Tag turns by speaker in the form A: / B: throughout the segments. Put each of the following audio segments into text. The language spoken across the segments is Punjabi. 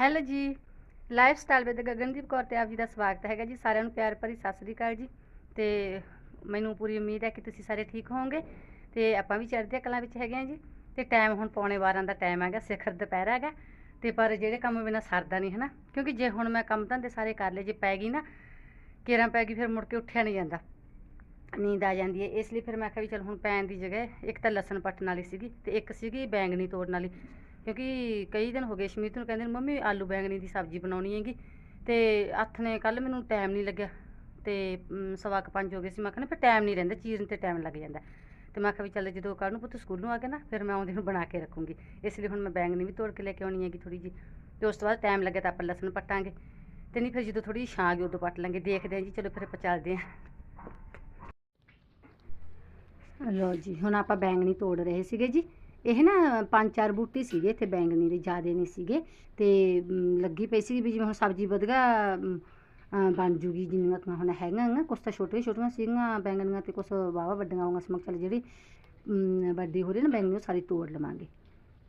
A: Hello ji life style with Gagandeep Kaur ਤੇ ਆਪ ਜੀ ਦਾ ਸਵਾਗਤ ਹੈਗਾ ਜੀ, ਸਾਰਿਆਂ ਨੂੰ ਪਿਆਰ ਭਰੀ ਸਤਿ ਸ੍ਰੀ ਅਕਾਲ ਜੀ। ਤੇ ਮੈਨੂੰ ਪੂਰੀ ਉਮੀਦ ਹੈ ਕਿ ਤੁਸੀਂ ਸਾਰੇ ਠੀਕ ਹੋਵੋਗੇ, ਤੇ ਆਪਾਂ ਵੀ ਚੜ੍ਹਦੀਆਂ ਕਲਾਂ ਵਿੱਚ ਹੈਗੇ ਆ ਜੀ। ਤੇ ਟਾਈਮ ਹੁਣ ਪੌਣੇ 12 ਦਾ ਟਾਈਮ ਹੈਗਾ, ਸਿਖਰ ਦੁਪਹਿਰ ਹੈਗਾ, ਤੇ ਪਰ ਜਿਹੜੇ ਕੰਮ ਬਿਨਾਂ ਸਰਦਾ ਨਹੀਂ, ਹਨਾ? ਕਿਉਂਕਿ ਜੇ ਹੁਣ ਮੈਂ ਕੰਮ ਧੰਦੇ ਸਾਰੇ ਕਰ ਲਏ, ਜੇ ਪੈ ਗਈ ਨਾ, ਕੇਰਾਂ ਪੈ ਗਈ, ਫਿਰ ਮੁੜ ਕੇ ਉੱਠਿਆ ਨਹੀਂ ਜਾਂਦਾ। ਨੀਂਦ ਆ ਜਾਂਦੀ ਹੈ, ਇਸ ਲਈ ਫਿਰ ਮੈਂ ਕਿਹਾ ਵੀ ਚਲ ਹੁਣ ਪੈਣ ਦੀ ਜਗ੍ਹਾ ਇੱਕ ਤਾਂ ਲਸਣ ਪੱਟਣ ਵਾਲੀ ਸੀਗੀ, ਤੇ ਇੱਕ ਸੀਗੀ ਬੈਂਗਣੀ ਤੋੜਨ ਵਾਲੀ। ਕਿਉਂਕਿ ਕਈ ਦਿਨ ਹੋ ਗਏ ਸ਼ਮੀਤ ਨੂੰ ਕਹਿੰਦੇ ਨੇ ਮੰਮੀ ਆਲੂ ਬੈਂਗਣੀ ਦੀ ਸਬਜ਼ੀ ਬਣਾਉਣੀ ਹੈਗੀ। ਤੇ ਹੱਥ ਨੇ ਕੱਲ ਮੈਨੂੰ ਟਾਈਮ ਨਹੀਂ ਲੱਗਿਆ ਤੇ ਮ, ਸਵਾ ਕੁ ਪੰਜ ਹੋ ਗਏ ਸੀ। ਮੈਂ ਕਹਿੰਦਾ ਫਿਰ ਟਾਈਮ ਨਹੀਂ ਰਹਿੰਦਾ ਚੀਰਨ ਤੇ ਟਾਈਮ ਲੱਗ ਜਾਂਦਾ। ਤੇ ਮੈਂ ਕਿਹਾ ਵੀ ਚੱਲ ਜਦੋਂ ਕੱਲ੍ਹ ਨੂੰ ਪੁੱਤ ਸਕੂਲੋਂ ਆ ਗਿਆ ਨਾ ਫਿਰ ਮੈਂ ਆਉਂਦੀ ਨੂੰ ਬਣਾ ਕੇ ਰੱਖੂੰਗੀ। ਇਸ ਲਈ ਹੁਣ ਮੈਂ ਬੈਂਗਣੀ ਵੀ ਤੋੜ ਕੇ ਲੈ ਕੇ ਆਉਣੀ ਹੈਗੀ ਥੋੜੀ ਜੀ ਤੇ ਉਸ ਤੋਂ ਬਾਅਦ ਟਾਈਮ ਲੱਗਿਆ ਤਾਂ ਆਪਾਂ ਲਸਣ ਪੱਟਾਂਗੇ। ਤੇ ਨਹੀਂ ਫਿਰ ਜਦੋਂ ਥੋੜੀ ਜਿਹੀ ਛਾਂ ਗਈ ਉਦੋਂ ਪੱਟ ਲਾਂਗੇ। ਦੇਖਦੇ ਹਾਂ ਜੀ ਚਲੋ ਫਿਰ ਆਪਾਂ ਚੱਲਦੇ ਹਾਂ। ਲੋ ਜੀ ਹੁਣ ਆਪਾਂ ਬੈਂਗਣੀ ਤੋੜ ਰਹੇ ਸੀਗੇ ਜੀ। ਇਹ ਨਾ ਪੰਜ ਚਾਰ ਬੂਟੇ ਸੀਗੇ ਇੱਥੇ ਬੈਂਗਣੀ ਦੇ ਜ਼ਿਆਦੇ ਨਹੀਂ ਸੀਗੇ ਤੇ ਮ, ਲੱਗੀ ਪਈ ਸੀ ਵੀ ਜਿਵੇਂ ਹੁਣ ਸਬਜ਼ੀ ਵਧਗਾ ਬਣ ਜੂਗੀ ਜਿੰਨੀਆਂ ਕੁ ਹੁਣ ਹੈਗੀਆਂ ਆਂ ਕੁਛ ਤਾਂ ਛੋਟੀਆਂ ਛੋਟੀਆਂ ਸੀਗੀਆਂ ਬੈਂਗਣੀਆਂ ਤੇ ਕੁਛ ਵਾਵਾ ਵੱਡੀਆਂ ਹੋਈਆਂ ਸੀ। ਮੈਂ ਚੱਲ ਜਿਹੜੀ ਮ, ਵੱਡੀ ਹੋ ਰਹੀ ਨਾ ਬੈਂਗਣੀ ਉਹ ਸਾਰੀ ਤੋੜ ਲਵਾਂਗੇ।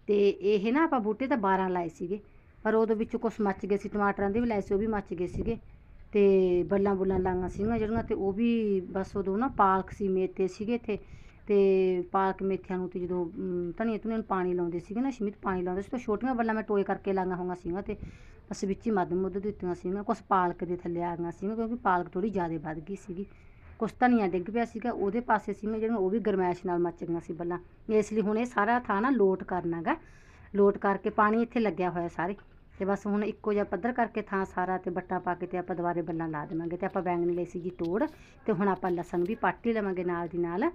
A: ਤੇ ਇਹ ਨਾ ਆਪਾਂ ਬੂਟੇ ਤਾਂ 12 ਲਾਏ ਸੀਗੇ ਪਰ ਉਹਦੇ ਵਿੱਚੋਂ ਕੁਛ ਮੱਚ ਗਏ ਸੀ ਟਮਾਟਰਾਂ ਦੇ ਵੀ ਲਾਏ ਸੀ ਉਹ ਵੀ ਮੱਚ ਗਏ ਸੀਗੇ। ਤੇ ਬੱਲਾਂ ਬੁੱਲਾਂ ਲਾਈਆਂ ਸੀਗੀਆਂ ਜਿਹੜੀਆਂ ਤੇ ਉਹ ਵੀ ਬਸ ਉਦੋਂ ਨਾ ਪਾਲਕ ਸੀ ਮੇਥੇ ਸੀਗੇ ਇੱਥੇ। ਅਤੇ ਪਾਲਕ ਮੇਥਿਆਂ ਨੂੰ ਤੇ ਜਦੋਂ ਮ, ਧਨੀਆ ਧੁਨੀਆ ਨੂੰ ਪਾਣੀ ਲਾਉਂਦੇ ਸੀਗੇ ਨਾ ਸ਼ਮਿਤ ਪਾਣੀ ਲਾਉਂਦੇ ਸੀ ਤਾਂ ਛੋਟੀਆਂ ਬੱਲਾਂ ਮੈਂ ਟੋਏ ਕਰਕੇ ਲਾਈਆਂ ਹੋਈਆਂ ਸੀਗੀਆਂ ਅਤੇ ਬਸ ਵਿੱਚ ਹੀ ਮੱਧ ਮੁੱਧ ਦਿੱਤੀਆਂ ਸੀਗੀਆਂ। ਕੁਛ ਪਾਲਕ ਦੇ ਥੱਲੇ ਆ ਗਈਆਂ ਸੀਗੀਆਂ ਕਿਉਂਕਿ ਪਾਲਕ ਥੋੜ੍ਹੀ ਜ਼ਿਆਦਾ ਵੱਧ ਗਈ ਸੀਗੀ। ਕੁਛ ਧਨੀਆ ਡਿੱਗ ਪਿਆ ਸੀਗਾ ਉਹਦੇ ਪਾਸੇ ਸੀਗੀਆਂ ਜਿਹੜੀਆਂ ਉਹ ਵੀ ਗਰਮੈਸ਼ ਨਾਲ ਮੱਚ ਗਈਆਂ ਸੀ ਬੱਲਾਂ ਇਸ ਲਈ ਹੁਣ ਇਹ ਸਾਰਾ ਥਾਂ ਨਾ ਲੋਟ ਕਰਨਾਗਾ ਲੋਟ ਕਰਕੇ ਪਾਣੀ ਇੱਥੇ ਲੱਗਿਆ ਹੋਇਆ ਸਾਰੇ। ਤੇ ਬਸ ਹੁਣ ਇੱਕੋ ਜਿਹਾ ਪੱਧਰ ਕਰਕੇ ਥਾਂ ਸਾਰਾ ਤੇ ਬੱਟਾ ਪਾ ਕੇ ਤੇ ਆਪਾਂ ਦੁਬਾਰੇ ਬੱਲਾਂ ਲਾ ਦੇਵਾਂਗੇ। ਤੇ ਆਪਾਂ ਬੈਂਗਣੀ ਲਈ ਸੀ ਜੀ ਤੋੜ ਤੇ ਹੁਣ ਆਪਾਂ ਲਸਣ ਵੀ ਪੱਟ ਹੀ ਲਵਾਂਗੇ ਨਾਲ ਦੀ ਨਾਲ।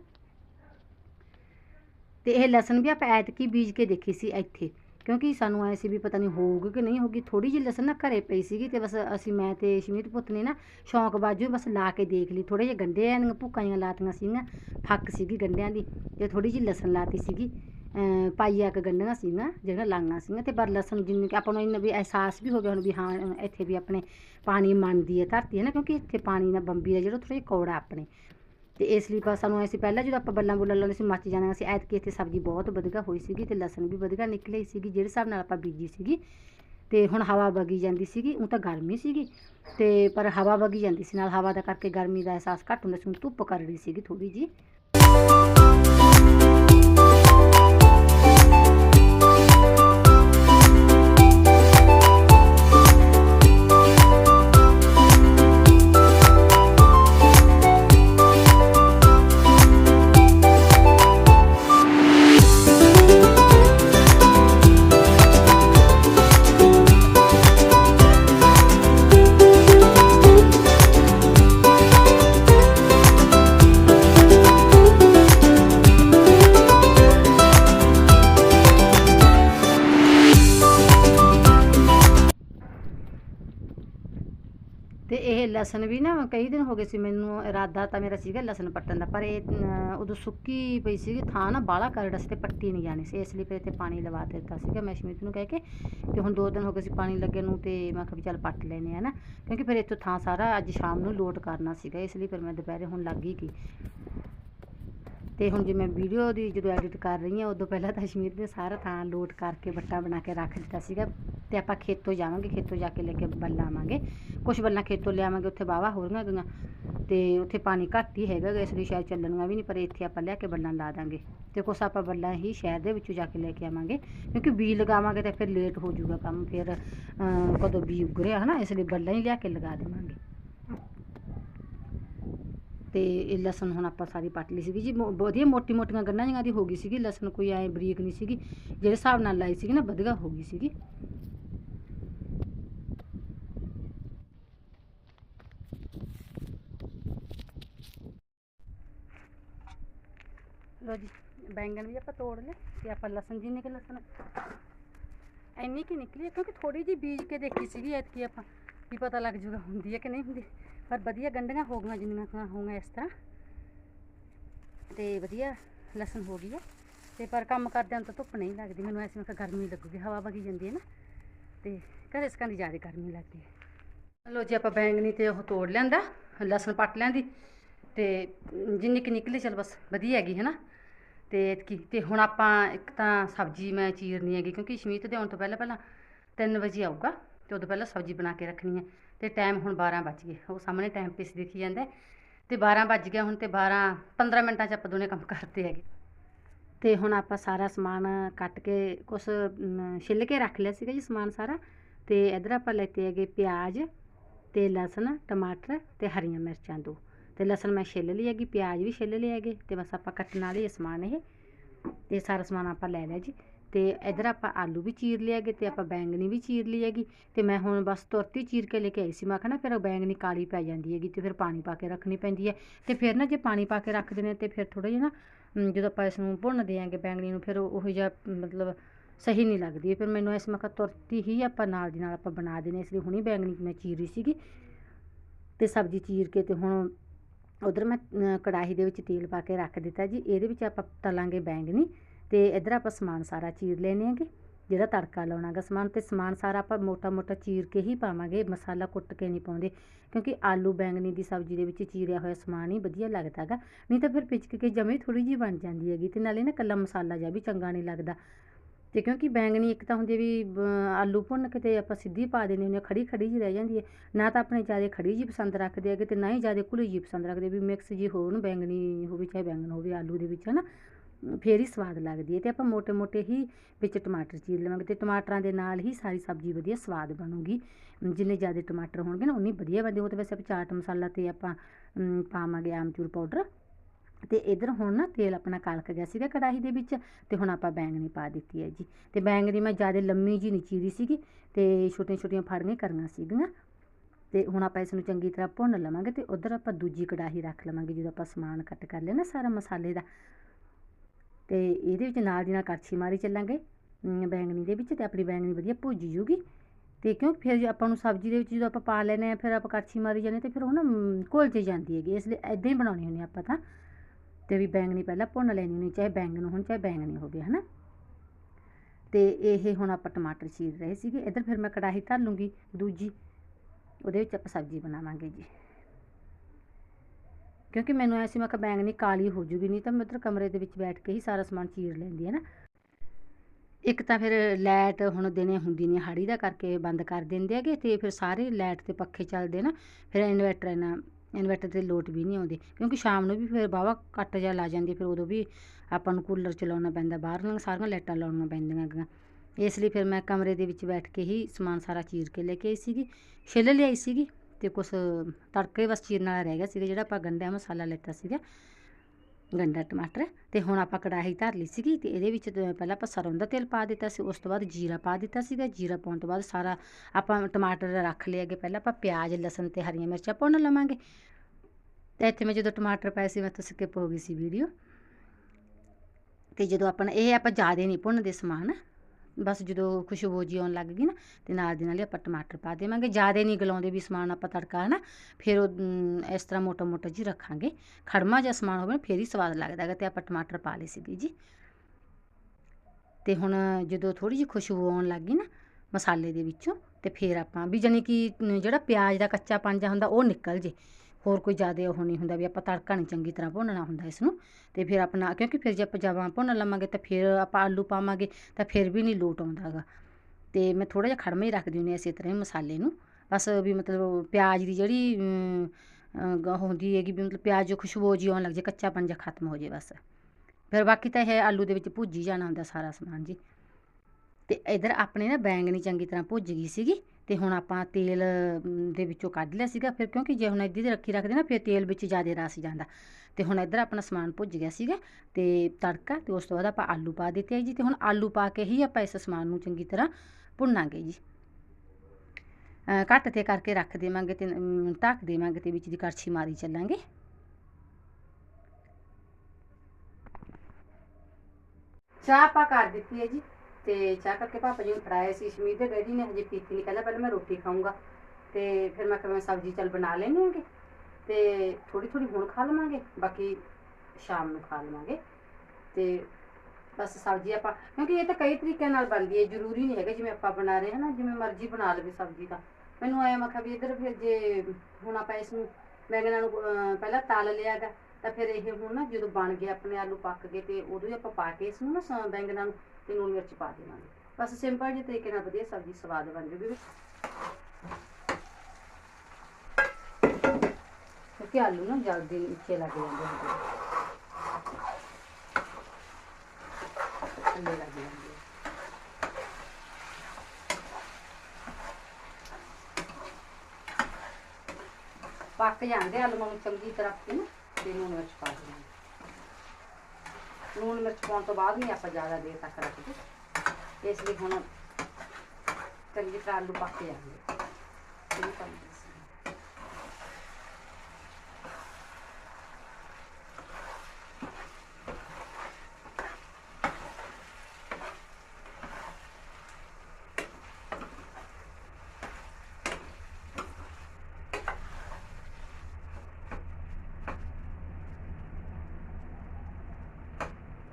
A: ਤੇ ਇਹ ਲਸਣ ਵੀ ਆਪਾਂ ਐਤਕੀ ਬੀਜ ਕੇ ਦੇਖੀ ਸੀ ਇੱਥੇ, ਕਿਉਂਕਿ ਸਾਨੂੰ ਐ ਸੀ ਵੀ ਪਤਾ ਨਹੀਂ ਹੋਊਗੀ ਕਿ ਨਹੀਂ ਹੋਊਗੀ ਥੋੜੀ ਜਿਹੀ ਲਸਣ ਨਾ ਘਰੇ ਪਈ ਸੀਗੀ ਤੇ ਬਸ ਅਸੀਂ ਮੈਂ ਤੇ ਸ਼ਮੀਤ ਪੁੱਤ ਨੇ ਨਾ ਸ਼ੌਂਕ ਬਾਜੂ ਬਸ ਲਾ ਕੇ ਦੇਖ ਲਈ ਥੋੜੇ ਜਿਹੇ ਗੰਡੇ ਐਨ ਭੁੱਕਾਂ ਲਾਤੀਆਂ ਸੀਗੀਆਂ, ਫੱਕ ਸੀਗੀ ਗੰਡਿਆਂ ਦੀ ਤੇ ਥੋੜੀ ਜਿਹੀ ਲਸਣ ਲਾਤੀ ਸੀਗੀ ਅਮ ਪਾਈਆ ਕ ਗੰਢੀਆਂ ਸੀਗੀਆਂ ਜਿਹੜੀਆਂ ਲਾਈਆਂ ਸੀਗੀਆਂ ਤੇ ਪਰ ਲਸਣ ਜਿੰਨੀ ਕਿ ਆਪਾਂ ਨੂੰ ਇੰਨਾ ਵੀ ਅਹਿਸਾਸ ਵੀ ਹੋ ਗਿਆ ਹੁਣ ਵੀ ਹਾਂ, ਇੱਥੇ ਵੀ ਆਪਣੇ ਪਾਣੀ ਮੰਨਦੀ ਹੈ, ਧਰਤੀ ਹੈ ਨਾ, ਕਿਉਂਕਿ ਇੱਥੇ ਪਾਣੀ ਨਾਲ ਬੰਬੀ ਦਾ ਜਿਹੜਾ ਥੋੜਾ ਜਿਹਾ ਕੌੜਾ ਆਪਣੇ ਤੇ ਇਸ ਲਈ ਬਸ ਸਾਨੂੰ ਐਸੀ ਪਹਿਲਾਂ ਜਦੋਂ ਆਪਾਂ ਬੱਲਾਂ ਬੁੱਲਾਂ ਲਾਉਂਦੇ ਸੀ, ਮੱਚ ਜਾਣਾ ਸੀ। ਐਤਕੀ ਇੱਥੇ ਸਬਜ਼ੀ ਬਹੁਤ ਵਧੀਆ ਹੋਈ ਸੀਗੀ ਤੇ ਲਸਣ ਵੀ ਵਧੀਆ ਨਿਕਲੀ ਸੀਗੀ, ਜਿਹੜੇ ਹਿਸਾਬ ਨਾਲ ਆਪਾਂ ਬੀਜੀ ਸੀਗੀ। ਤੇ ਹੁਣ ਹਵਾ ਵਗੀ ਜਾਂਦੀ ਸੀਗੀ ਉਹ ਤਾਂ ਗਰਮੀ ਸੀਗੀ। ਤੇ ਪਰ ਹਵਾ ਵਗੀ ਜਾਂਦੀ ਸੀ ਨਾਲ, ਹਵਾ ਦਾ ਕਰਕੇ ਗਰਮੀ ਦਾ ਅਹਿਸਾਸ ਘੱਟ ਹੁੰਦਾ ਸੀ, ਹੁਣ ਧੁੱਪ ਕਰ ਰਹੀ ਸੀਗੀ ਥੋੜੀ ਜੀ ਇਹ ਲਸਣ ਵੀ ਨਾ ਕਈ ਦਿਨ ਹੋ ਗਏ ਸੀ ਮੈਨੂੰ ਇਰਾਦਾ ਤਾਂ ਮੇਰਾ ਸੀਗਾ ਲਸਣ ਪੱਟਣ ਦਾ ਪਰ ਇਹ ਅਮ, ਉਦੋਂ ਸੁੱਕੀ ਪਈ ਸੀਗੀ ਥਾਂ ਨਾ ਬਾਹਲਾ ਕਰੜਾ ਸੀ ਤੇ ਪੱਟੀ ਨਹੀਂ ਜਾਣੀ ਸੀ ਇਸ ਲਈ ਫਿਰ ਇੱਥੇ ਪਾਣੀ ਲਵਾ ਦਿੱਤਾ ਸੀਗਾ। ਮੈਂ ਸ਼ਮੀਤ ਨੂੰ ਕਹਿ ਕੇ ਤੇ ਹੁਣ ਦੋ ਦਿਨ ਹੋ ਗਏ ਸੀ ਪਾਣੀ ਲੱਗੇ ਨੂੰ ਤੇ ਮੈਂ ਕਿਹਾ ਵੀ ਚੱਲ ਪੱਟ ਲੈਨੇ ਆ ਨਾ ਕਿਉਂਕਿ ਫਿਰ ਇੱਥੋਂ ਥਾਂ ਸਾਰਾ ਅੱਜ ਸ਼ਾਮ ਨੂੰ ਲੋਡ ਕਰਨਾ ਸੀਗਾ ਇਸ ਲਈ ਫਿਰ ਮੈਂ ਦੁਪਹਿਰੇ ਹੁਣ ਲੱਗ ਹੀ ਗਈ। ਤੇ ਹੁਣ ਜੇ ਮੈਂ ਵੀਡੀਓ ਦੀ ਜਦੋਂ ਐਡਿਟ ਕਰ ਰਹੀ ਹਾਂ, ਉਦੋਂ ਪਹਿਲਾਂ ਤਾਂ ਸ਼ਮੀਤ ਨੇ ਸਾਰਾ ਥਾਂ ਲੋਟ ਕਰਕੇ ਬੱਟਾ ਬਣਾ ਕੇ ਰੱਖ ਦਿੱਤਾ ਸੀਗਾ ਤੇ ਆਪਾਂ ਖੇਤੋਂ ਜਾਵਾਂਗੇ, ਖੇਤੋਂ ਜਾ ਕੇ ਲੈ ਕੇ ਬੱਲਾਂ ਆਵਾਂਗੇ। ਕੁਝ ਬੱਲਾਂ ਖੇਤੋਂ ਲਿਆਵਾਂਗੇ, ਉੱਥੇ ਵਾਹਵਾ ਹੋ ਰਹੀਆਂ ਗਈਆਂ ਤੇ ਉੱਥੇ ਪਾਣੀ ਘੱਟ ਹੀ ਹੈਗਾ ਇਸ ਲਈ ਸ਼ਾਇਦ ਚੱਲਣੀਆਂ ਵੀ ਨਹੀਂ ਪਰ ਇੱਥੇ ਆਪਾਂ ਲਿਆ ਕੇ ਬੱਲਾਂ ਲਾ ਦਾਂਗੇ। ਤੇ ਕੁਛ ਆਪਾਂ ਬੱਲਾਂ ਹੀ ਸ਼ਹਿਰ ਦੇ ਵਿੱਚੋਂ ਜਾ ਕੇ ਲੈ ਕੇ ਆਵਾਂਗੇ, ਕਿਉਂਕਿ ਬੀ ਲਗਾਵਾਂਗੇ ਤਾਂ ਫਿਰ ਲੇਟ ਹੋ ਜਾਊਗਾ ਕੰਮ, ਫਿਰ ਕਦੋਂ ਬੀ ਉੱਗ ਰਿਹਾ ਹਨਾ, ਇਸ ਲਈ ਬੱਲਾਂ ਹੀ ਲਿਆ ਕੇ ਲਗਾ ਦੇਵਾਂਗੇ। ਤੇ ਇਹ ਲਸਣ ਹੁਣ ਆਪਾਂ ਸਾਰੀ ਪੱਟ ਲਈ ਸੀਗੀ ਜੀ। ਮੋ- ਵਧੀਆ ਮੋਟੀ ਮੋਟੀਆਂ ਗੰਢਾਂ ਜਿਹੀਆਂ ਦੀ ਹੋ ਗਈ ਸੀਗੀ। ਲਸਣ ਕੋਈ ਐ ਬਰੀਕ ਨਹੀਂ ਸੀਗੀ। ਜਿਹੜੇ ਹਿਸਾਬ ਨਾਲ ਲਾਈ ਸੀਗੀ ਨਾ, ਵਧੀਆ ਹੋ ਗਈ ਸੀਗੀ। ਲੋ ਜੀ, ਬੈਂਗਣ ਵੀ ਆਪਾਂ ਤੋੜ ਲਏ ਤੇ ਆਪਾਂ ਲਸਣ ਜਿੰਨੀ ਕਿ ਲਸਣ ਇੰਨੀ ਕੀ ਨਿਕਲੀ ਹੈ ਕਿਉਂਕਿ ਥੋੜੀ ਜਿਹੀ ਬੀਜ ਕੇ ਦੇਖੀ ਸੀਗੀ ਐਤਕੀ ਆਪਾਂ, ਵੀ ਪਤਾ ਲੱਗ ਜੂਗਾ ਹੁੰਦੀ ਹੈ ਕਿ ਨਹੀਂ ਹੁੰਦੀ। ਪਰ ਵਧੀਆ ਗੰਢੀਆਂ ਹੋ ਗਈਆਂ ਜਿੰਨੀਆਂ ਕੁ ਹੋਈਆਂ ਇਸ ਤਰ੍ਹਾਂ। ਤੇ ਵਧੀਆ ਲਸਣ ਹੋ ਗਈ ਹੈ ਤੇ ਪਰ ਕੰਮ ਕਰਦਿਆਂ ਤਾਂ ਧੁੱਪ ਨਹੀਂ ਲੱਗਦੀ। ਮੈਨੂੰ ਐਸੀ ਮੈਂ ਕਿਹਾ ਗਰਮੀ ਲੱਗੂਗੀ, ਹਵਾ ਵਗੀ ਜਾਂਦੀ ਹੈ ਨਾ। ਤੇ ਘਰੇ ਸਕਾਂ ਦੀ ਜ਼ਿਆਦਾ ਗਰਮੀ ਲੱਗਦੀ ਹੈ। ਲੋ ਜੀ, ਆਪਾਂ ਬੈਂਗਣੀ ਤੇ ਉਹ ਤੋੜ ਲੈਂਦਾ ਲਸਣ ਪੱਟ ਲੈਂਦੀ ਤੇ ਜਿੰਨੀ ਕਿ ਨਿਕਲੀ, ਚਲ ਬਸ ਵਧੀਆ ਹੈਗੀ, ਹੈ ਨਾ। ਤੇ ਕੀ ਤੇ ਹੁਣ ਆਪਾਂ ਇੱਕ ਤਾਂ ਸਬਜ਼ੀ ਮੈਂ ਚੀਰਨੀ ਹੈਗੀ, ਕਿਉਂਕਿ ਸ਼ਮੀਤ ਦੇ ਆਉਣ ਤੋਂ ਪਹਿਲਾਂ ਪਹਿਲਾਂ 3 ਵਜੇ ਆਊਗਾ। ਤੇ ਉਦੋਂ ਪਹਿਲਾਂ ਸਬਜ਼ੀ ਬਣਾ ਕੇ ਰੱਖਣੀ ਹੈ। ਤੇ ਟਾਈਮ ਹੁਣ 12 ਵੱਜ ਗਏ। ਉਹ ਸਾਹਮਣੇ ਟਾਈਮ ਪੀਸ ਦਿਖੀ ਜਾਂਦਾ ਹੈ। ਤੇ 12 ਵੱਜ ਗਿਆ ਹੁਣ ਤੇ 12 15 ਮਿੰਟਾਂ ਚ ਆਪਾਂ ਦੋਨੇ ਕੰਮ ਕਰਤੇ ਹੈਗੇ। ਤੇ ਹੁਣ ਆਪਾਂ ਸਾਰਾ ਸਮਾਨ ਕੱਟ ਕੇ ਕੁਛ ਛਿੱਲ ਕੇ ਰੱਖ ਲਿਆ ਸੀਗਾ ਜੀ ਸਮਾਨ ਸਾਰਾ। ਤੇ ਇਧਰ ਆਪਾਂ ਲੈਤੇ ਹੈਗੇ ਪਿਆਜ਼ ਤੇ ਲਸਣ, ਟਮਾਟਰ ਤੇ ਹਰੀਆਂ ਮਿਰਚਾਂ ਦੋ। ਤੇ ਲਸਣ ਮੈਂ ਛਿੱਲ ਲਈ ਹੈਗੀ, ਪਿਆਜ਼ ਵੀ ਛਿੱਲ ਲਿਆ ਹੈਗੇ। ਤੇ ਬਸ ਆਪਾਂ ਕੱਟਣ ਵਾਲੇ ਸਮਾਨ ਇਹ। ਤੇ ਸਾਰਾ ਸਮਾਨ ਆਪਾਂ ਲੈ ਲਿਆ ਜੀ। ਤੇ ਇਧਰ ਆਪਾਂ ਆਲੂ ਵੀ ਚੀਰ ਲਿਆ ਹੈਗੇ ਤੇ ਆਪਾਂ ਬੈਂਗਣੀ ਵੀ ਚੀਰ ਲਈ ਹੈਗੀ ਤੇ ਮੈਂ ਹੁਣ ਬਸ ਤੁਰਤੀ ਚੀਰ ਕੇ ਲੈ ਕੇ ਆਈ ਸੀ। ਮੈਂ ਕਿਹਾ ਨਾ ਫਿਰ ਉਹ ਬੈਂਗਣੀ ਕਾਲੀ ਪੈ ਜਾਂਦੀ ਹੈਗੀ ਤੇ ਫਿਰ ਪਾਣੀ ਪਾ ਕੇ ਰੱਖਣੀ ਪੈਂਦੀ ਹੈ ਤੇ ਫਿਰ ਨਾ ਜੇ ਪਾਣੀ ਪਾ ਕੇ ਰੱਖਦੇ ਨੇ ਤੇ ਫਿਰ ਥੋੜਾ ਜਿਹਾ ਨਾ ਜਦੋਂ ਆਪਾਂ ਇਸ ਨੂੰ ਭੁੰਨ ਆਂਗੇ ਬੈਂਗਣੀ ਨੂੰ ਫਿਰ ਉਹ ਜਿਹਾ ਮਤਲਬ ਸਹੀ ਨਹੀਂ ਲੱਗਦੀ ਫਿਰ ਮੈਨੂੰ ਇਸ ਮੈਂ ਤੁਰਤੀ ਹੀ ਆਪਾਂ ਨਾਲ ਦੀ ਨਾਲ ਆਪਾਂ ਬਣਾ ਦੇਣੇ ਇਸ ਲਈ ਹੁਣੀ ਬੈਂਗਣੀ ਮੈਂ ਚੀਰੀ ਸੀਗੀ ਤੇ ਸਬਜ਼ੀ ਚੀਰ ਕੇ ਤੇ ਹੁਣ ਉਧਰ ਮੈਂ ਕੜਾਹੀ ਦੇ ਵਿੱਚ ਤੇਲ ਪਾ ਕੇ ਰੱਖ ਦਿੱਤਾ ਜੀ। ਇਹਦੇ ਵਿੱਚ ਆਪਾਂ ਤਲਾਂਗੇ ਬੈਂਗਣੀ ਤੇ ਇਧਰ ਆਪਾਂ ਸਮਾਨ ਸਾਰਾ ਚੀਰ ਲੈਣੇ ਆਂਗੇ ਜਿਹੜਾ ਤੜਕਾ ਲਾਉਣਾਗਾ ਸਮਾਨ ਤੇ ਸਮਾਨ ਸਾਰਾ ਆਪਾਂ ਮੋਟਾ ਮੋਟਾ ਚੀਰ ਕੇ ਹੀ ਪਾਵਾਂਗੇ, ਮਸਾਲਾ ਕੁੱਟ ਕੇ ਨਹੀਂ ਪਾਉਂਦੇ। ਕਿਉਂਕਿ ਆਲੂ, ਬੈਂਗਣੀ ਦੀ ਸਬਜ਼ੀ ਦੇ ਵਿੱਚ ਚੀਰਿਆ ਹੋਇਆ ਸਮਾਨ ਹੀ ਵਧੀਆ ਲੱਗਦਾ ਗਾ ਨਹੀਂ ਤਾਂ ਫਿਰ ਪਿਚਕ ਕੇ ਜਮੇ ਥੋੜੀ ਜਿਹੀ ਬਣ ਜਾਂਦੀ ਹੈਗੀ ਤੇ ਨਾਲੇ ਨਾ ਕੱਲਾ ਮਸਾਲਾ ਜਿਹਾ ਵੀ ਚੰਗਾ ਨਹੀਂ ਲੱਗਦਾ। ਤੇ ਕਿਉਂਕਿ ਬੈਂਗਣੀ ਇੱਕ ਤਾਂ ਹੁੰਦੀ ਵੀ ਆਲੂ ਭੁੰਨ ਕੇ ਤੇ ਆਪਾਂ ਸਿੱਧੀ ਪਾ ਦੇਣੀ ਹੁੰਦੀ ਹੈ ਖੜੀ ਖੜੀ ਜਿਹੀ ਰਹਿ ਜਾਂਦੀ ਹੈ। ਨਾ ਤਾਂ ਆਪਣੇ ਜ਼ਿਆਦਾ ਖੜੀ ਜਿਹੀ ਪਸੰਦ ਰੱਖਦੇ ਹੈਗੇ ਤੇ ਨਾ ਹੀ ਜ਼ਿਆਦਾ ਘੁਲੀ ਜਿਹੀ ਪਸੰਦ ਰੱਖਦੇ ਵੀ ਮਿਕਸ ਜੀ ਹੋਣ ਬੈਂਗਣੀ ਹੋਵੇ ਚਾਹੇ ਬੈਂਗਣ ਹੋਵੇ, ਆਲੂ ਦੇ ਵਿੱਚ, ਹਨਾ। ਫੇਰ ਹੀ ਸਵਾਦ ਲੱਗਦੀ ਹੈ ਤੇ ਆਪਾਂ ਮੋਟੇ ਮੋਟੇ ਹੀ ਵਿੱਚ ਟਮਾਟਰ ਚੀਰ ਲਵਾਂਗੇ ਤੇ ਟਮਾਟਰਾਂ ਦੇ ਨਾਲ ਹੀ ਸਾਰੀ ਸਬਜ਼ੀ ਵਧੀਆ ਸਵਾਦ ਬਣੂਗੀ। ਜਿੰਨੇ ਜ਼ਿਆਦਾ ਟਮਾਟਰ ਹੋਣਗੇ ਨਾ ਉਨੀ ਵਧੀਆ ਬਣਦੀ ਉਹ ਤੇ ਵੈਸੇ ਆਪਾਂ ਚਾਟ ਮਸਾਲਾ ਤੇ ਆਪਾਂ ਪਾਵਾਂਗੇ ਆਮਚੂਰ ਪਾਊਡਰ। ਤੇ ਇਧਰ ਹੁਣ ਨਾ ਤੇਲ ਆਪਣਾ ਕਲਕ ਗਿਆ ਸੀਗਾ ਕੜਾਹੀ ਦੇ ਵਿੱਚ ਤੇ ਹੁਣ ਆਪਾਂ ਬੈਂਗਣੀ ਪਾ ਦਿੱਤੀ ਹੈ ਜੀ। ਤੇ ਬੈਂਗਣੀ ਮੈਂ ਜ਼ਿਆਦਾ ਲੰਮੀ ਜੀ ਨਹੀਂ ਚੀਰੀ ਸੀਗੀ ਤੇ ਛੋਟੀਆਂ-ਛੋਟੀਆਂ ਫੜੀਆਂ ਕਰਨਾ ਸੀਗੀਆਂ। ਤੇ ਹੁਣ ਆਪਾਂ ਇਸ ਨੂੰ ਚੰਗੀ ਤਰ੍ਹਾਂ ਭੁੰਨ ਲਵਾਂਗੇ ਤੇ ਉਧਰ ਆਪਾਂ ਦੂਜੀ ਕੜਾਹੀ ਰੱਖ ਲਵਾਂਗੇ ਜਦੋਂ ਆਪਾਂ ਸਮਾਨ ਕੱਟ ਕਰ ਲਿਆ ਨਾ ਸਾਰਾ ਮਸਾਲੇ ਦਾ। ਤੇ ਇਹਦੇ ਵਿੱਚ ਨਾਲ ਦੀ ਨਾਲ ਕੜਛੀ ਮਾਰੀ ਚੱਲਾਂਗੇ ਬੈਂਗਣੀ ਦੇ ਵਿੱਚ ਤੇ ਆਪਣੀ ਬੈਂਗਣੀ ਵਧੀਆ ਭੁੱਜ ਜੂਗੀ। ਤੇ ਕਿਉਂ? ਫਿਰ ਜੇ ਆਪਾਂ ਨੂੰ ਸਬਜ਼ੀ ਦੇ ਵਿੱਚ ਜਦੋਂ ਆਪਾਂ ਪਾ ਲੈਨੇ ਆ ਫਿਰ ਆਪਾਂ ਕੜਛੀ ਮਾਰੀ ਜਾਂਦੇ ਤੇ ਫਿਰ ਉਹ ਨਾ ਅਮ, ਘੁਲ ਜੇ ਜਾਂਦੀ ਹੈਗੀ ਇਸ ਲਈ ਐਦਾਂ ਹੀ ਬਣਾਉਣੀ ਹੁੰਦੀ ਆਪਾਂ ਤਾਂ। ਤੇ ਵੀ ਬੈਂਗਣੀ ਪਹਿਲਾਂ ਭੁੰਨ ਲੈਣੀ ਹੁੰਦੀ ਚਾਹੇ ਬੈਂਗਣ ਹੋਣ ਚਾਹੇ ਬੈਂਗਣੀ ਹੋਵੇ ਹਨਾ? ਤੇ ਇਹ ਹੁਣ ਆਪਾਂ ਟਮਾਟਰ ਚੀਰ ਰਹੇ ਸੀਗੇ ਇੱਧਰ ਫਿਰ ਮੈਂ ਕੜਾਹੀ ਧਰ ਲੂੰਗੀ ਦੂਜੀ ਉਹਦੇ ਵਿੱਚ ਆਪਾਂ ਸਬਜ਼ੀ ਬਣਾਵਾਂਗੇ ਜੀ। ਕਿਉਂਕਿ ਮੈਨੂੰ ਐਸੀ ਮੈਂ ਕਿਹਾ ਬੈਂਗਣੀ ਕਾਲੀ ਹੋ ਜੂਗੀ, ਨਹੀਂ ਤਾਂ ਮੈਂ ਉੱਧਰ ਕਮਰੇ ਦੇ ਵਿੱਚ ਬੈਠ ਕੇ ਹੀ ਸਾਰਾ ਸਮਾਨ ਚੀਰ ਲੈਂਦੀ ਹੈ ਨਾ। ਇੱਕ ਤਾਂ ਫਿਰ ਲਾਈਟ ਹੁਣ ਦਿਨੇ ਹੁੰਦੀ ਨਹੀਂ ਹਾੜੀ ਦਾ ਕਰਕੇ ਬੰਦ ਕਰ ਦਿੰਦੇ ਹੈਗੇ ਤੇ ਫਿਰ ਸਾਰੇ ਲਾਈਟ ਤੇ ਪੱਖੇ ਚੱਲਦੇ ਨਾ, ਫਿਰ ਇਨਵਰਟਰ ਨਾ ਇਨਵਰਟਰ ਤੇ ਲੋਟ ਵੀ ਨਹੀਂ ਆਉਂਦੀ, ਕਿਉਂਕਿ ਸ਼ਾਮ ਨੂੰ ਵੀ ਫਿਰ ਵਾਹਵਾ ਕੱਟ ਜਾ ਲਾ ਜਾਂਦੀ ਫਿਰ ਉਦੋਂ ਵੀ ਆਪਾਂ ਨੂੰ ਕੂਲਰ ਚਲਾਉਣਾ ਪੈਂਦਾ, ਬਾਹਰਲੀਆਂ ਸਾਰੀਆਂ ਲਾਈਟਾਂ ਲਾਉਣੀਆਂ ਪੈਂਦੀਆਂ ਹੈਗੀਆਂ ਇਸ ਲਈ ਫਿਰ ਮੈਂ ਕਮਰੇ ਦੇ ਵਿੱਚ ਬੈਠ ਕੇ ਹੀ ਸਮਾਨ ਸਾਰਾ ਚੀਰ ਕੇ ਲੈ ਕੇ ਆਈ ਸੀਗੀ, ਛਿੱਲ ਲਿਆਈ ਸੀਗੀ। ਤੇ ਕੁਛ ਤੜਕੇ ਬਸ ਚੀਰਨ ਵਾਲਾ ਰਹਿ ਗਿਆ ਸੀਗਾ, ਜਿਹੜਾ ਆਪਾਂ ਗੰਡਾ ਮਸਾਲਾ ਲੈਤਾ ਸੀਗਾ ਗੰਡਾ ਟਮਾਟਰ, ਤੇ ਹੁਣ ਆਪਾਂ ਕੜਾਹੀ ਧਰ ਲਈ ਸੀਗੀ, ਤੇ ਇਹਦੇ ਵਿੱਚ ਪਹਿਲਾਂ ਆਪਾਂ ਸਰੋਂ ਦਾ ਤੇਲ ਪਾ ਦਿੱਤਾ ਸੀ, ਉਸ ਤੋਂ ਬਾਅਦ ਜੀਰਾ ਪਾ ਦਿੱਤਾ ਸੀਗਾ, ਜੀਰਾ ਪਾਉਣ ਤੋਂ ਬਾਅਦ ਸਾਰਾ ਆਪਾਂ ਟਮਾਟਰ ਰੱਖ ਲਿਆ ਅੱਗੇ, ਪਹਿਲਾਂ ਆਪਾਂ ਪਿਆਜ਼, ਲਸਣ ਤੇ ਹਰੀਆਂ ਮਿਰਚਾਂ ਭੁੰਨ ਲਵਾਂਗੇ। ਤੇ ਇੱਥੇ ਮੈਂ ਜਦੋਂ ਟਮਾਟਰ ਪਾਏ ਸੀ, ਮੈਂ ਤਾਂ ਸਕਿਪ ਹੋ ਗਈ ਸੀ ਵੀਡੀਓ ਤੇ ਜਦੋਂ ਆਪਾਂ ਇਹ ਆਪਾਂ ਜ਼ਿਆਦਾ ਨਹੀਂ ਭੁੰਨਦੇ ਸਮਾਨ ਬਸ ਜਦੋਂ ਖੁਸ਼ਬੂ ਜੀ ਆਉਣ ਲੱਗ ਗਈ ਨਾ, ਤੇ ਨਾਲ ਦੀ ਨਾਲ ਹੀ ਆਪਾਂ ਟਮਾਟਰ ਪਾ ਦੇਵਾਂਗੇ। ਜ਼ਿਆਦਾ ਨਹੀਂ ਗਲਾਉਂਦੇ ਵੀ ਸਮਾਨ ਆਪਾਂ ਤੜਕਾ ਹੈ ਨਾ ਫਿਰ ਉਹ ਇਸ ਤਰ੍ਹਾਂ ਮੋਟਾ ਮੋਟਾ ਜੀ ਰੱਖਾਂਗੇ। ਖੜਮਾ ਜਿਹਾ ਸਮਾਨ ਹੋਵੇ ਨਾ, ਫਿਰ ਹੀ ਸਵਾਦ ਲੱਗਦਾ ਹੈਗਾ, ਤੇ ਆਪਾਂ ਟਮਾਟਰ ਪਾ ਲਏ ਸੀਗੇ ਜੀ। ਤੇ ਹੁਣ ਜਦੋਂ ਥੋੜੀ ਜਿਹੀ ਖੁਸ਼ਬੂ ਆਉਣ ਲੱਗ ਗਈ ਨਾ, ਮਸਾਲੇ ਦੇ ਵਿੱਚੋਂ, ਤੇ ਫਿਰ ਆਪਾਂ ਵੀ ਜਾਣੀ ਕਿ ਜਿਹੜਾ ਪਿਆਜ਼ ਦਾ ਕੱਚਾ ਪੰਜਾ ਹੁੰਦਾ, ਉਹ ਨਿਕਲ ਜੇ। ਹੋਰ ਕੋਈ ਜ਼ਿਆਦਾ ਉਹ ਨਹੀਂ ਹੁੰਦਾ ਵੀ ਆਪਾਂ ਤੜਕਾ ਨਹੀਂ ਚੰਗੀ ਤਰ੍ਹਾਂ ਭੁੰਨਣਾ ਹੁੰਦਾ ਇਸ ਨੂੰ ਤੇ ਫਿਰ ਆਪਣਾ, ਕਿਉਂਕਿ ਫਿਰ ਜੇ ਆਪਾਂ ਜਾਵਾਂ ਭੁੰਨ ਲਵਾਂਗੇ ਤਾਂ ਫਿਰ ਆਪਾਂ ਆਲੂ ਪਾਵਾਂਗੇ ਤਾਂ ਫਿਰ ਵੀ ਨਹੀਂ ਲੋਟ ਆਉਂਦਾ ਗਾ ਤੇ ਮੈਂ ਥੋੜਾ ਜਿਹਾ ਖੜਮਾ ਹੀ ਰੱਖਦੀ ਹੁੰਦੀ ਹਾਂ ਇਸੇ ਤਰ੍ਹਾਂ ਹੀ ਮਸਾਲੇ ਨੂੰ। ਬਸ ਵੀ ਮਤਲਬ ਪਿਆਜ਼ ਦੀ ਜਿਹੜੀ ਹੁੰਦੀ ਹੈਗੀ ਵੀ ਮਤਲਬ ਪਿਆਜ਼ ਜੋ ਖੁਸ਼ਬੂ ਜੀ ਆਉਣ ਲੱਗ ਜੇ ਕੱਚਾ ਪੰਜਾ ਖਤਮ ਹੋ ਜੇ ਬਸ। ਫਿਰ ਬਾਕੀ ਤਾਂ ਇਹ ਆਲੂ ਦੇ ਵਿੱਚ ਭੁੱਜੀ ਜਾਣਾ ਹੁੰਦਾ ਸਾਰਾ ਸਮਾਨ ਜੀ। ਤੇ ਇਧਰ ਆਪਣੇ ਨਾ ਬੈਂਗਣੀ ਚੰਗੀ ਤਰ੍ਹਾਂ ਭੁੱਜ ਗਈ ਸੀਗੀ। ਅਤੇ ਹੁਣ ਆਪਾਂ ਤੇਲ ਦੇ ਵਿੱਚੋਂ ਕੱਢ ਲਿਆ ਸੀਗਾ ਫਿਰ ਕਿਉਂਕਿ ਜੇ ਹੁਣ ਇੱਦੀ ਦੀ ਰੱਖੀ ਰੱਖਦੇ ਨਾ ਫਿਰ ਤੇਲ ਵਿੱਚ ਜ਼ਿਆਦਾ ਰਸ ਜਾਂਦਾ। ਤੇ ਹੁਣ ਇੱਧਰ ਆਪਣਾ ਸਮਾਨ ਭੁੱਜ ਗਿਆ ਸੀਗਾ ਤੇ ਤੜਕਾ ਤੇ ਉਸ ਤੋਂ ਬਾਅਦ ਆਪਾਂ ਆਲੂ ਪਾ ਦਿੱਤੇ ਜੀ ਤੇ ਹੁਣ ਆਲੂ ਪਾ ਕੇ ਹੀ ਆਪਾਂ ਇਸ ਸਮਾਨ ਨੂੰ ਚੰਗੀ ਤਰ੍ਹਾਂ ਭੁੰਨਾਂਗੇ ਜੀ। ਘੱਟ ਤੇ ਕਰਕੇ ਰੱਖ ਦੇਵਾਂਗੇ ਤੇ ਢੱਕ ਦੇਵਾਂਗੇ ਤੇ ਵਿੱਚ ਦੀ ਕੜਛੀ ਮਾਰੀ ਚੱਲਾਂਗੇ। ਚਾਹ ਆਪਾਂ ਕਰ ਦਿੱਤੀ ਹੈ ਜੀ। ਤੇ ਚਾਹ ਕਰਕੇ ਪਾਪਾ ਜੀ ਨੂੰ ਫੜਾਇਆ ਸੀ, ਸ਼ਮੀਰ ਦੇ ਡੈਡੀ ਨੇ ਹਜੇ ਪੀਤੀ ਨਹੀਂ ਕਹਿੰਦਾ ਪਹਿਲਾਂ ਮੈਂ ਰੋਟੀ ਖਾਊਂਗਾ। ਤੇ ਫਿਰ ਮੈਂ ਕਿਹਾ ਮੈਂ ਸਬਜ਼ੀ ਚੱਲ ਬਣਾ ਲੈਣੀ ਹੈਗੇ ਤੇ ਥੋੜੀ ਥੋੜੀ ਹੁਣ ਖਾ ਲਵਾਂਗੇ, ਬਾਕੀ ਸ਼ਾਮ ਨੂੰ ਖਾ ਲਵਾਂਗੇ। ਤੇ ਬਸ ਸਬਜ਼ੀ ਆਪਾਂ, ਕਿਉਂਕਿ ਇਹ ਤਾਂ ਕਈ ਤਰੀਕਿਆਂ ਨਾਲ ਬਣਦੀ ਹੈ, ਜ਼ਰੂਰੀ ਨਹੀਂ ਹੈਗਾ ਜਿਵੇਂ ਆਪਾਂ ਬਣਾ ਰਹੇ ਹਾਂ ਨਾ, ਜਿਵੇਂ ਮਰਜ਼ੀ ਬਣਾ ਲਵੇ ਸਬਜ਼ੀ ਦਾ ਮੈਨੂੰ ਆਇਆ ਮੈਂ ਕਿਹਾ ਵੀ ਇੱਧਰ ਫਿਰ ਜੇ ਹੁਣ ਆਪਾਂ ਇਸ ਨੂੰ ਬੈਂਗਣਾਂ ਨੂੰ ਪਹਿਲਾਂ ਤਲ ਲਿਆਗਾ ਤਾਂ ਫਿਰ ਇਹ ਹੁਣ ਨਾ ਜਦੋਂ ਬਣ ਗਏ ਆਪਣੇ ਆਲੂ ਪੱਕ ਗਏ ਤੇ ਉਦੋਂ ਹੀ ਆਪਾਂ ਪਾ ਕੇ ਇਸ ਨੂੰ ਨਾ ਸ- ਬੈਂਗਣਾਂ ਨੂੰ ਤੇ ਲੂਣ ਮਿਰਚ ਪਾ ਦੇਵਾਂਗੇ ਬਸ ਸਿੰਪਲ ਜਿਹੇ ਤਰੀਕੇ ਨਾਲ ਵਧੀਆ ਸਬਜ਼ੀ ਸਵਾਦ ਬਣ ਜੂਗੀ ਕਿਉਂਕਿ ਆਲੂ ਨਾ ਜਲਦੀ ਨੀਚੇ ਲੱਗ ਜਾਂਦੇ ਹੁੰਦੇ ਆ। ਥੱਲੇ ਲੱਗ ਜਾਂਦੇ ਆ। ਪੱਕ ਜਾਂਦੇ ਆਲੂ ਨੂੰ ਚੰਗੀ ਤਰ੍ਹਾਂ ਕੇ ਨਾ ਤੇ ਲੂਣ ਮਿਰਚ ਪਾ ਦਿੰਦੇ ਲੂਣ ਮਿਰਚ ਪਾਉਣ ਤੋਂ ਬਾਅਦ ਨਹੀਂ ਆਪਾਂ ਜ਼ਿਆਦਾ ਦੇਰ ਤੱਕ ਰੱਖਦੇ ਇਸ ਲਈ ਹੁਣ ਚੰਗੀ ਤਰ੍ਹਾਂ ਆਲੂ ਪੱਕ ਜਾਂਦੇ ਇਹ ਕੰਮ ਦੱਸਣਾ।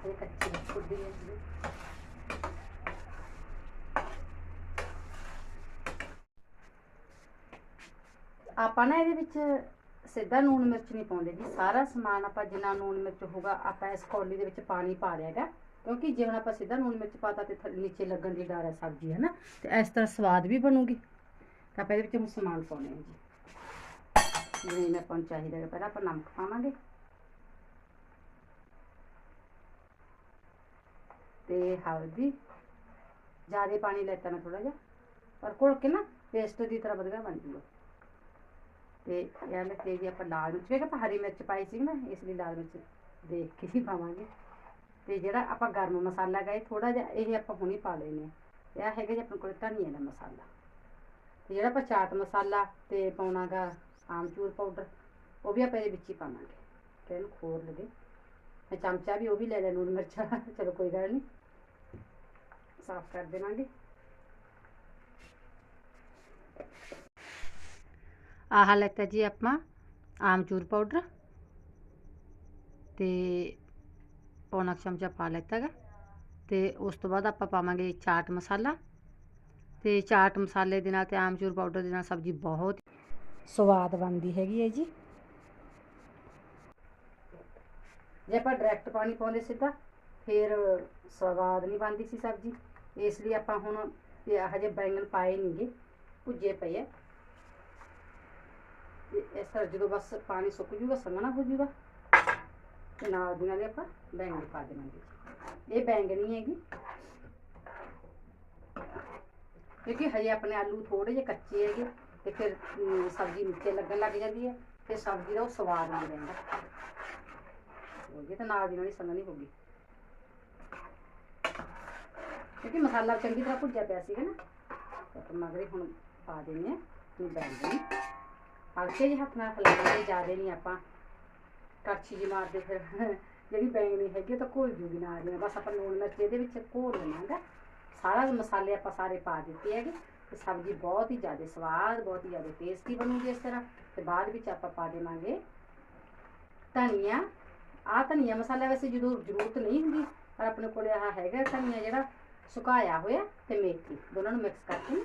A: ਇਹ ਕੱਚੀ ਕੁੱਡੀ ਹੈ ਜੀ। ਆਪਾਂ ਨਾ ਇਹਦੇ ਵਿੱਚ ਸਿੱਧਾ ਨੂਣ ਮਿਰਚ ਨਹੀਂ ਪਾਉਂਦੇ ਜੀ। ਸਾਰਾ ਸਮਾਨ ਆਪਾਂ ਜਿੰਨਾ ਨੂਣ ਮਿਰਚ ਹੋਗਾ ਆਪਾਂ ਇਸ ਕੌਲੀ ਦੇ ਵਿੱਚ ਪਾਣੀ ਪਾ ਲਿਆ ਹੈਗਾ। ਕਿਉਂਕਿ ਜੇ ਹੁਣ ਆਪਾਂ ਸਿੱਧਾ ਨੂਣ ਮਿਰਚ ਪਾਤਾ ਤੇ ਥੱਲੇ ਨੀਚੇ ਲੱਗਣ ਦੀ ਡਰ ਹੈ ਸਬਜ਼ੀ, ਹੈ ਨਾ? ਤੇ ਇਸ ਤਰ੍ਹਾਂ ਸਵਾਦ ਵੀ ਬਣੂਗੀ। ਤਾਂ ਆਪਾਂ ਇਹਦੇ ਵਿੱਚ ਹੁਣ ਸਮਾਨ ਪਾਉਣੇ ਆ ਜੀ। ਜਿਵੇਂ ਆਪਾਂ ਨੂੰ ਚਾਹੀਦਾ ਹੈ ਪਹਿਲਾਂ ਆਪਾਂ ਨਮਕ ਪਾਵਾਂਗੇ। ਤੇ ਹਲਦੀ, ਜ਼ਿਆਦਾ ਪਾਣੀ ਲੈਤਾ ਮੈਂ ਥੋੜਾ ਜਿਹਾ, ਪਰ ਘੋਲ ਕੇ ਨਾ ਪੇਸਟ ਦੀ ਤਰ੍ਹਾਂ ਵਧੀਆ ਬਣ ਜੂਗਾ। ਤੇ ਇਹ ਲੈ ਕੇ ਜੀ ਆਪਾਂ ਲਾਲ ਮਿਰਚ ਵੇਖ ਆਪਾਂ ਹਰੀ ਮਿਰਚ ਪਾਈ ਸੀ ਨਾ, ਇਸ ਲਈ ਲਾਲ ਮਿਰਚ ਦੇਖ ਕੇ ਹੀ ਪਾਵਾਂਗੇ। ਤੇ ਜਿਹੜਾ ਆਪਾਂ ਗਰਮ ਮਸਾਲਾ ਗਾਏ ਥੋੜਾ ਜਿਹਾ ਇਹ ਆਪਾਂ ਹੁਣੀ ਪਾ ਲੈਨੇ ਆ ਇਹ ਹੈਗਾ ਜੀ ਆਪਣੇ ਕੋਲ ਧਨੀਏ ਦਾ ਮਸਾਲਾ। ਤੇ ਜਿਹੜਾ ਆਪਾਂ ਚਾਟ ਮਸਾਲਾ ਤੇ ਪਾਉਣਾਗਾ ਆਮਚੂਰ ਪਾਊਡਰ, ਉਹ ਵੀ ਆਪਾਂ ਇਹਦੇ ਵਿੱਚ ਹੀ ਪਾਵਾਂਗੇ। ਤੇ ਇਹਨੂੰ ਖੋਰ ਲਗੇ ਮੈਂ ਚਮਚਾ ਵੀ ਉਹ ਵੀ ਲੈ ਲਿਆ ਲੂਣ ਮਿਰਚਾਂ ਚਲੋ ਕੋਈ ਗੱਲ ਨਹੀਂ ਸਾਫ਼ ਕਰ ਦੇਵਾਂਗੇ। ਆਹ ਲੈਤਾ ਜੀ ਆਪਾਂ ਆਮਚੂਰ ਪਾਊਡਰ। ਤੇ ਪੌਣਾ ਕੁ ਚਮਚਾ ਪਾ ਲੈਤਾ ਗਾ। ਤੇ ਉਸ ਤੋਂ ਬਾਅਦ ਆਪਾਂ ਪਾਵਾਂਗੇ ਚਾਟ ਮਸਾਲਾ। ਤੇ ਚਾਟ ਮਸਾਲੇ ਦੇ ਨਾਲ ਤੇ ਆਮਚੂਰ ਪਾਊਡਰ ਦੇ ਨਾਲ ਸਬਜ਼ੀ ਬਹੁਤ ਸਵਾਦ ਬਣਦੀ ਹੈਗੀ ਹੈ ਜੀ। ਜੇ ਆਪਾਂ ਡਾਇਰੈਕਟ ਪਾਣੀ ਪਾਉਂਦੇ ਸਿੱਧਾ, ਫਿਰ ਸਵਾਦ ਨਹੀਂ ਬਣਦੀ ਸੀ ਸਬਜ਼ੀ। ਇਸ ਲਈ ਆਪਾਂ ਹੁਣ ਹਜੇ ਬੈਂਗਣ ਪਾਏ ਨਹੀਂਗੇ ਭੁੱਜੇ ਪਏ ਆ। ਇਸ ਤਰ੍ਹਾਂ ਜਦੋਂ ਬਸ ਪਾਣੀ ਸੁੱਕ ਜੂਗਾ, ਸੰਘਣਾ ਹੋ ਜੂਗਾ, ਤੇ ਨਾਲ ਦੀ ਨਾਲ ਆਪਾਂ ਬੈਂਗਣ ਪਾ ਦੇਵਾਂਗੇ। ਇਹ ਬੈਂਗਣੀ ਹੈਗੀ। ਕਿਉਂਕਿ ਹਜੇ ਆਪਣੇ ਆਲੂ ਥੋੜੇ ਜਿਹੇ ਕੱਚੇ ਹੈਗੇ, ਤੇ ਫਿਰ ਸਬਜ਼ੀ ਮਿੱਠੇ ਲੱਗਣ ਲੱਗ ਜਾਂਦੀ ਹੈ, ਤੇ ਸਬਜ਼ੀ ਦਾ ਉਹ ਸਵਾਦ ਨਹੀਂ ਰਹਿੰਦਾ। ਹੋ ਗਈ ਤੇ ਨਾਲ ਦੀ ਨਾਲ ਹੀ ਸੰਘਣੀ ਹੋ ਗਈ ਕਿਉਂਕਿ ਮਸਾਲਾ ਚੰਗੀ ਤਰ੍ਹਾਂ ਭੁੱਜਿਆ ਪਿਆ ਸੀਗਾ ਨਾ। ਤੇ ਮਗਰੇ ਹੁਣ ਪਾ ਦੇਣੇ ਆ ਇਹ ਬੈਂਗਣ ਹਲਕੇ ਜਿਹੇ ਹੱਥ ਨਾਲ ਹਿਲਾਉਂਦੇ ਜ਼ਿਆਦਾ ਨਹੀਂ ਆਪਾਂ। ਕੜਛੀ ਜੀ ਮਾਰਦੇ ਫਿਰ, ਜਿਹੜੀ ਬੈਂਗਣੀ ਹੈਗੀ ਉਹ ਤਾਂ ਘੋਲ ਜੂਗੀ ਨਾਲ ਦੀ ਬਸ ਆਪਾਂ ਲੂਣ ਮਿਰਚ ਇਹਦੇ ਵਿੱਚ ਘੋਲ ਲੈਣਾਗਾ ਸਾਰਾ ਮਸਾਲੇ ਆਪਾਂ ਸਾਰੇ ਪਾ ਦਿੱਤੇ ਹੈਗੇ। ਤੇ ਸਬਜ਼ੀ ਬਹੁਤ ਹੀ ਜ਼ਿਆਦਾ ਸਵਾਦ, ਬਹੁਤ ਹੀ ਜ਼ਿਆਦਾ ਟੇਸਟੀ ਬਣੂਗੀ ਇਸ ਤਰ੍ਹਾਂ। ਤੇ ਬਾਅਦ ਵਿੱਚ ਆਪਾਂ ਪਾ ਦੇਵਾਂਗੇ ਧਨੀਆ। ਆਹ ਧਨੀਆ ਮਸਾਲਾ ਵੈਸੇ ਜਦੋਂ ਜ਼ਰੂਰਤ ਨਹੀਂ ਹੁੰਦੀ, ਪਰ ਆਪਣੇ ਕੋਲੇ ਆਹ ਹੈਗਾ ਧਨੀਆ ਜਿਹੜਾ ਸੁਕਾਇਆ ਹੋਇਆ ਤੇ ਮੇਥੀ, ਦੋਨਾਂ ਨੂੰ ਮਿਕਸ ਕਰਕੇ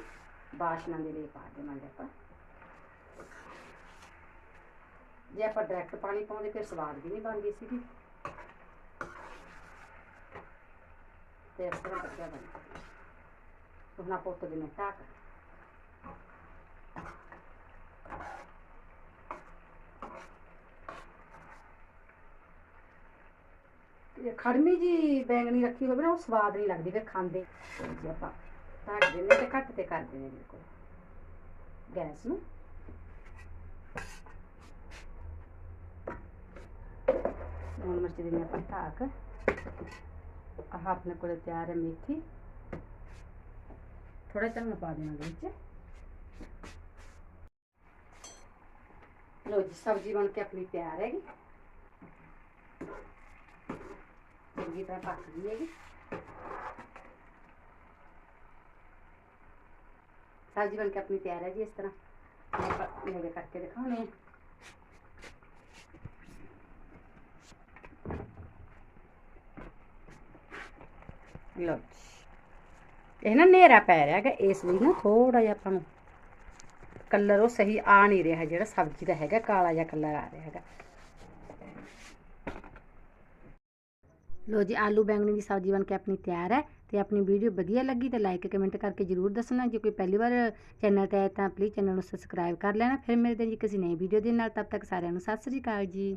A: ਬਾਸ਼ਨਾ ਦੇ ਲਈ ਪਾ ਦੇਵਾਂਗੇ ਆਪਾਂ। ਜੇ ਆਪਾਂ ਡਾਇਰੈਕਟ ਪਾਣੀ ਪਾਉਂਦੇ ਫਿਰ ਸਵਾਦ ਵੀ ਨਹੀਂ ਬਣਦੀ ਸੀਗੀ। ਤੇ ਇਸ ਤਰ੍ਹਾਂ ਬੱਚਾ ਬਣਦਾ। ਹੁਣ ਆਪਾਂ ਉੱਤੇ ਦੇਣਾ ਢੱਕ ਤੇ ਖੜਮੀ ਜੀ ਬੈਂਗਣੀ ਰੱਖੀ ਹੋਵੇ ਨਾ, ਉਹ ਸਵਾਦ ਨਹੀਂ ਲੱਗਦੀ ਫਿਰ ਖਾਂਦੇ। ਜੇ ਆਪਾਂ ਢੱਕ ਦਿੰਦੇ ਤੇ ਘੱਟ ਤੇ ਕਰ ਦਿੰਦੇ ਬਿਲਕੁਲ। ਗੈਸ ਨੂੰ। ਲੂਣ ਮਿਰਚ ਦੇਣੀ ਆਪਾਂ ਢਾਕ ਆਹ ਆਪਣੇ ਕੋਲ ਤਿਆਰ ਹੈ ਮੇਥੀ। ਥੋੜਾ ਚੰਗਾ ਪਾ ਦੇਣਾ ਇਹਦੇ ਵਿੱਚ। ਲੋ ਜੀ, ਸਬਜ਼ੀ ਬਣ ਕੇ ਆਪਣੀ ਤਿਆਰ ਹੈਗੀ। ਚੰਗੀ ਤਰ੍ਹਾਂ ਪੱਕ ਗਈ ਹੈਗੀ ਸਬਜ਼ੀ ਬਣ ਕੇ ਆਪਣੀ ਤਿਆਰ ਹੈ ਜੀ ਇਸ ਤਰ੍ਹਾਂ ਮੈਂ ਆਪਾਂ ਨੇੜੇ ਕਰਕੇ ਦਿਖਾਉਣੇ ਆ ਲਓ ਜੀ। ਇਹ ਨਾ ਹਨੇਰਾ ਪੈ ਰਿਹਾ ਹੈਗਾ ਇਸ ਲਈ ਨਾ ਥੋੜਾ ਜਿਹਾ ਆਪਾਂ ਨੂੰ ਕਲਰ ਉਹ ਸਹੀ ਆ ਨਹੀਂ ਰਿਹਾ ਜਿਹੜਾ ਸਬਜ਼ੀ ਦਾ ਹੈਗਾ ਕਾਲਾ ਜਿਹਾ ਕਲਰ ਆ ਰਿਹਾ ਹੈਗਾ ਲੋ ਜੀ, ਆਲੂ ਬੈਂਗਣੀ ਦੀ ਸਬਜ਼ੀ ਬਣ ਕੇ ਆਪਣੀ ਤਿਆਰ ਹੈ ਤੇ ਆਪਣੀ ਵੀਡੀਓ ਵਧੀਆ ਲੱਗੀ ਤਾਂ ਲਾਈਕ ਕਮੈਂਟ ਕਰਕੇ ਜਰੂਰ ਦੱਸਣਾ। ਜੇ ਕੋਈ ਪਹਿਲੀ ਵਾਰ ਚੈਨਲ ਤੇ ਆਇਆ ਤਾਂ ਪਲੀਜ਼ ਚੈਨਲ ਨੂੰ ਸਬਸਕ੍ਰਾਈਬ ਕਰ ਲੈਣਾ। ਫਿਰ ਮਿਲਦੇ ਜੀ ਕਿਸੇ ਨਈ ਵੀਡੀਓ ਦੇ ਨਾਲ। ਤਦ ਤੱਕ ਸਾਰਿਆਂ ਨੂੰ ਸਤਿ ਸ੍ਰੀ ਅਕਾਲ ਜੀ।